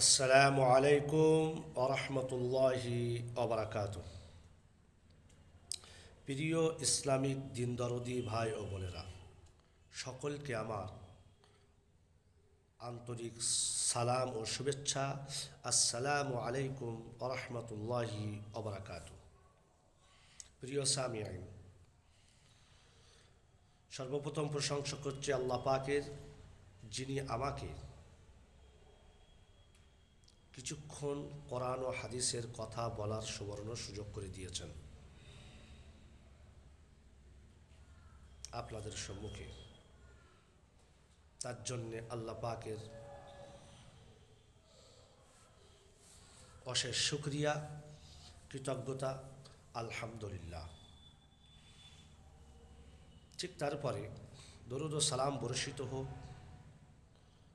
আসসালামু আলাইকুম ওরহমতুল্লাহি ওবরাকাত প্রিয় ইসলামিক দিনদরদি ভাই ও বোনেরা, সকলকে আমার আন্তরিক সালাম ও শুভেচ্ছা। আসসালামু আলাইকুম ওরহমতুল্লাহি ওবরাকাত প্রিয় সামি আইন সর্বপ্রথম প্রশংসা করছে আল্লাহ পাকের যিনি আমাকে কিছুক্ষণ কোরআন ও হাদিসের কথা বলার সুবর্ণ সুযোগ করে দিয়েছেন। আপনাদের সম্মুখে। তার জন্যে আল্লাহ পাকের অশেষ শুক্রিয়া, কৃতজ্ঞতা, আলহামদুলিল্লাহ। ঠিক তারপরে দরুদ সালাম বর্ষিত হোক।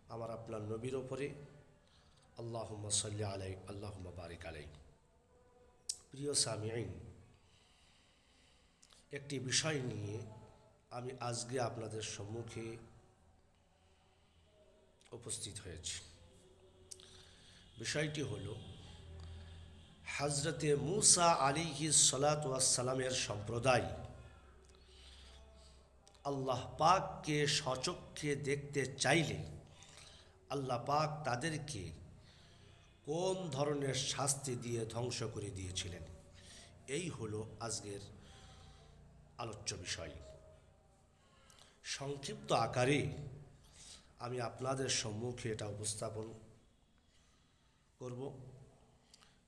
আমার আপনার নবীর ওপরে আল্লাহুম্মা সাল্লি আলাই আল্লাহুম্মা বারিক আলাই প্রিয় সামিআইন একটি বিষয় নিয়ে আমি আজকে আপনাদের সম্মুখে উপস্থিত হয়েছি। বিষয়টি হল হজরতে মুসা আলিহি সালাতামের সম্প্রদায় আল্লাহ পাককে সচক্ষে দেখতে চাইলে, আল্লাহ পাক তাদেরকে কোন ধরনের শাস্তি দিয়ে ধ্বংস করে দিয়েছিলেন? এই হলো আজকের আলোচ্য বিষয়। সংক্ষিপ্ত আকারে আমি আপনাদের সম্মুখে এটা উপস্থাপন করব।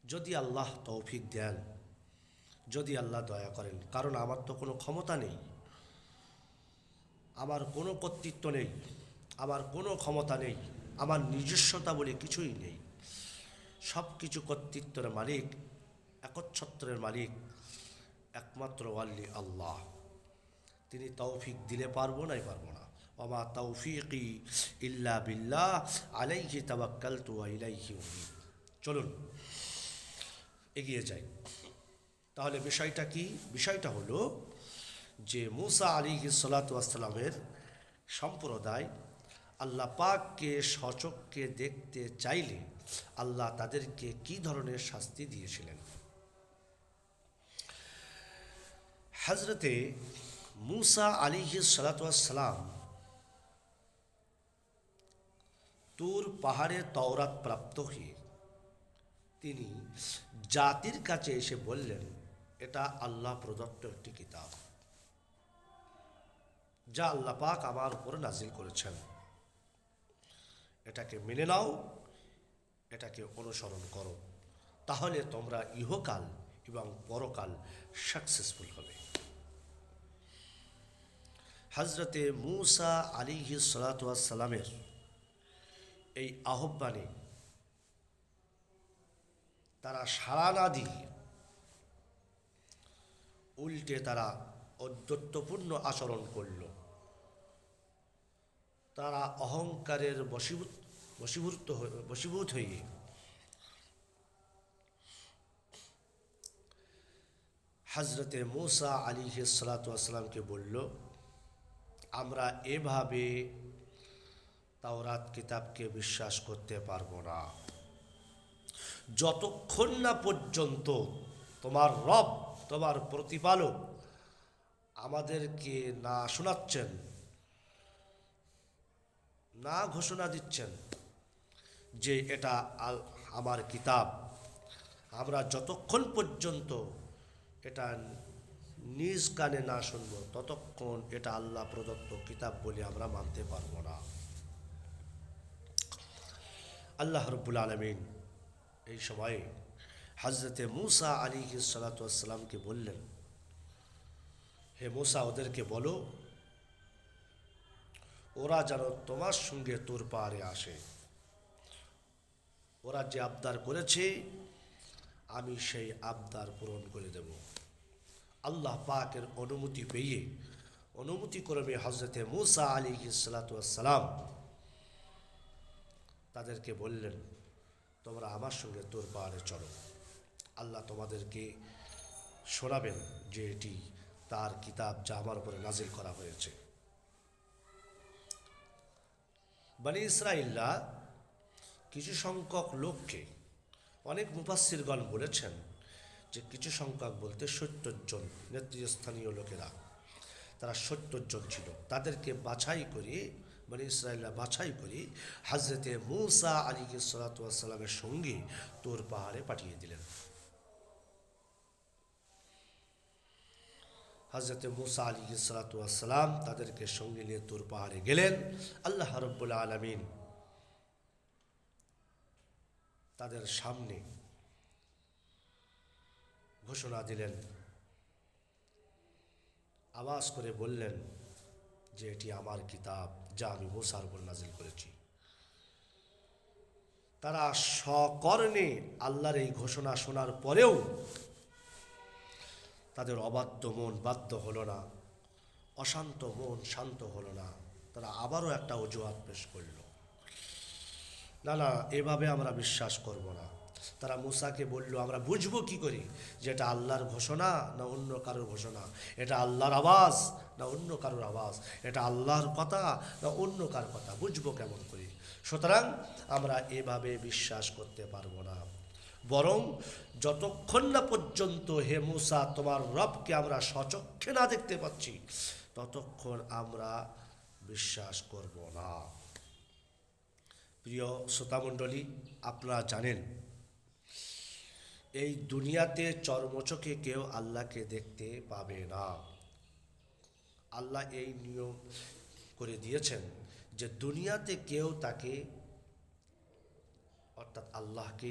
যদি আল্লাহ তৌফিক দেন, যদি আল্লাহ দয়া করেন, কারণ আমার তো কোনো ক্ষমতা নেই, আমার কোনো কর্তৃত্ব নেই, আমার কোনো ক্ষমতা নেই, আমার নিজস্বতা বলে কিছুই নেই। সব কিছু কর্তৃত্বের মালিক, একচ্ছত্রের মালিক, একমাত্র ওয়াল্লি আল্লাহ। তিনি তৌফিক দিলে পারব নাই পারব না। ওমা তৌফিকি ইল্লা বিল্লাহ, আলাইহি তাবাক্কাল তু আইলাইহি উনি চলুন, এগিয়ে যাই। তাহলে বিষয়টা কি? বিষয়টা হলো যে মুসা আলী সালাতামের সম্প্রদায় আল্লাহ পাককে সচককে দেখতে চাইলে আল্লাহ তাদেরকে কি ধরনের শাস্তি দিয়েছিলেন? হজরতে মুসা আলী সালাতাম তুর পাহাড়ে তওরাত প্রাপ্ত হয়ে তিনি জাতির কাছে এসে বললেন, এটা আল্লাহ প্রদত্ত একটি কিতাব যা আল্লাহ পাক আমার উপরে নাজিল করেছেন। এটাকে মেনে নাও, এটাকে অনুসরণ করো। তাহলে তোমরা ইহকাল এবং পরকাল সাকসেসফুল হবে। হজরতে মুসা আলিহি সালাতামের এই আহ্বানে তারা সাড়া না দিয়ে উল্টে তারা অদ্যত্বপূর্ণ আচরণ করল। তারা অহংকারের বশীভূত বশীভূত বশীভূত হয়ে হজরতে মুসা আলী সালাতামকে বলল, আমরা এভাবে তাওরাত কিতাবকে বিশ্বাস করতে পারব না। যতক্ষণ না পর্যন্ত তোমার রব, তোমার প্রতিপালক আমাদেরকে না শোনাচ্ছেন না ঘোষণা দিচ্ছেন যে এটা আমার কিতাব। আমরা যতক্ষণ পর্যন্ত এটা নিজ কানে না শুনব, ততক্ষণ এটা আল্লাহ প্রদত্ত কিতাব বলে আমরা মানতে পারব না। আল্লাহ রব্বুল আলমিন এই সময়ে হজরতে মুসা আলী সালাতামকে বললেন, হে মুসা, ওদেরকে বলো ওরা যেন তোমার সঙ্গে তোর পাহাড়ে আসে। ওরা যে আবদার করেছে, আমি সেই আবদার পূরণ করে দেব। আল্লাহ পাকের অনুমতি পেয়ে, অনুমতি ক্রমে হজরতে মুসা আলী সালাতাম তাদেরকে বললেন, তোমরা আমার সঙ্গে তোর পাহাড়ে চলো। আল্লাহ তোমাদেরকে শোনাবেন যে এটি তার কিতাব যা আমার উপরে নাজিল করা হয়েছে। বানি ইসরাইল্লা কিছু সংখ্যক লোককে অনেক মুফাসিরগণ বলেছেন যে কিছু সংখ্যক বলতে সত্তর জন নেতৃস্থানীয় লোকেরা। তারা সত্তর জন ছিল। তাদেরকে বাছাই করে মানে ইসরায়েলরা বাছাই করে হাজরতে মূসা আলী সালাতামের সঙ্গে তোর পাহাড়ে পাঠিয়ে দিলেন। হজরত মুসা আলী সালাতাম তাদেরকে সঙ্গে নিয়ে তোর পাহাড়ে গেলেন। আল্লাহ রব্বুল আলমিন তাদের সামনে ঘোষণা দিলেন। আওয়াজ করে বললেন যে, এটি আমার কিতাব যা আমি মুসার উপর নাজিল করেছি। তারা সকর্ণে আল্লাহর এই ঘোষণা শোনার পরেও তাদের অবাধ্য মন বাধ্য হলো না, অশান্ত মন শান্ত হলো না। তারা আবারও একটা অজুহাত পেশ করল। না না, এভাবে আমরা বিশ্বাস করব না। তারা মুসাকে বলল, আমরা বুঝব কি করি যে এটা আল্লাহর ঘোষণা না অন্য কারোর ঘোষণা? এটা আল্লাহর আওয়াজ না অন্য কারোর আওয়াজ? এটা আল্লাহর কথা না অন্য কার কথা? বুঝব কেমন করে? সুতরাং আমরা এভাবে বিশ্বাস করতে পারব না। বরং যতক্ষণ না পর্যন্ত হে মুসা, তোমার রবকে আমরা সচক্ষে না দেখতে পাচ্ছি, ততক্ষণ আমরা বিশ্বাস করব না। প্রিয় শ্রোতামণ্ডলী, আপনারা জানেন, এই দুনিয়াতে চর্মচোখে কেউ আল্লাহকে দেখতে পাবে না। আল্লাহ এই নিয়ম করে দিয়েছেন যে দুনিয়াতে কেউ তাকে, অর্থাৎ আল্লাহকে